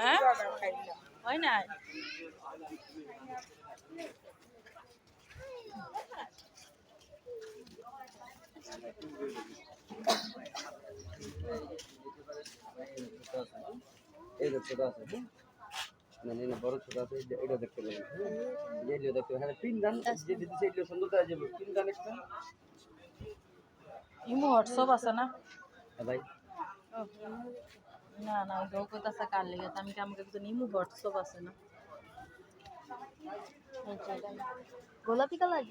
হ্যাঁ? হয় না? এই যে ছোট আছে হ্যাঁ? না না বড় ছোট আছে এটা দেখতে পাবেন হ্যাঁ? এই যে দেখতে পাবেন হ্যাঁ তিন দান যে দিতে চাইলে সুন্দর দেখা যাবে। তিন দান একটা ইমো হোয়াটসঅ্যাপ আছে না? ভাই। না না ওই গো কোথাছে কার লেগে? আমি কি আমাকে একজন ইমো হোয়াটসঅ্যাপ আছে না? গোলাপি কালার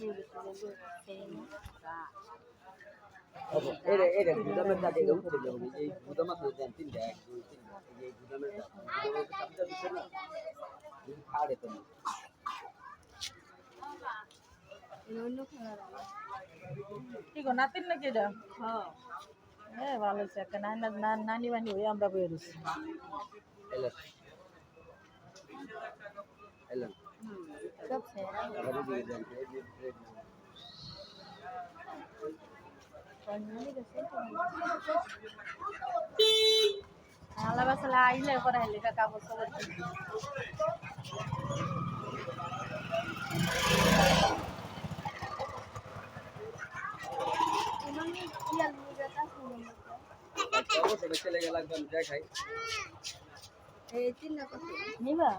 আচ্ছা, এই রে এই রে গুদামের দাগ এটা উঠে যাবে এই গুদাম আছে দেন তিনটা এক দুই তিন এই যে তো কালার নাতিন নাকি এটা? হ্যাঁ। ভালো হয়েছে একটা নানি বানি হয়ে আমরা বয়ে রয়েছি। এলেন এলেন সব সেরা আবার দিয়ে দেন এই যে এই যে- অন্য গেছে আলা বাসালা আইলে পরে আইলে কাপড় সাপড় কিনবি। এমনি কি আর মুজা তা শুনুন আচ্ছা, অবশ্যই চলে গেলে একদম এই নিবা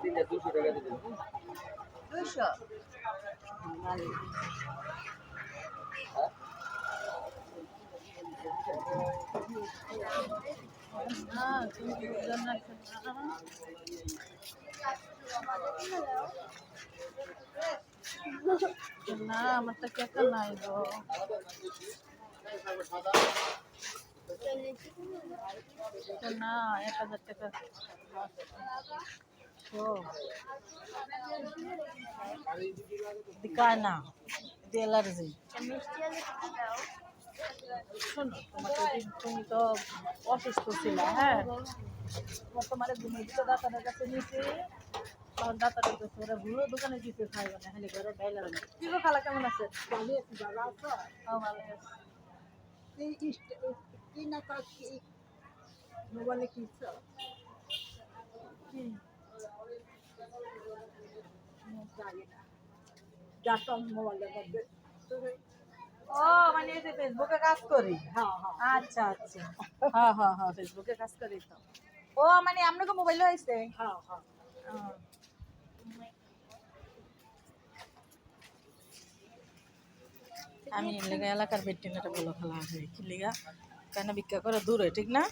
তিনটা দুশো টাকা দিতে দুশো না না। আমার তো কেটে নাই গো। না এক হাজার টাকা। ও। শোনো তোমাকে তুমি তো অসুস্থ ছিল হ্যাঁ? তোমার তোমার ঘুমিয়ে দিতে ডাক্তারের কাছে নিয়েছে তখন ডাক্তারের কাছে ওরা ঘুরো দোকানে দিতে খাইবে না খালি ঘরে ডাইলা হবে কি গো খালা কেমন আছে? ভালো আছি ভালো আছো? হ্যাঁ ভালো আছে। এই কি না কাজ কি মোবাইলে কি মোবাইলের মধ্যে। ও মানে এই যে ফেসবুকে কাজ করি? হ্যাঁ হ্যাঁ। আচ্ছা আচ্ছা। হ্যাঁ হ্যাঁ হ্যাঁ ফেসবুকে কাজ করি তো। ও মানে আপনাকে মোবাইল হয়েছে? হ্যাঁ হ্যাঁ। আমি এলাকার বেটিনাটা বলো খেলা হয়। কি লেগা? কেন ভিক্ষা করে? দূরে ঠিক না?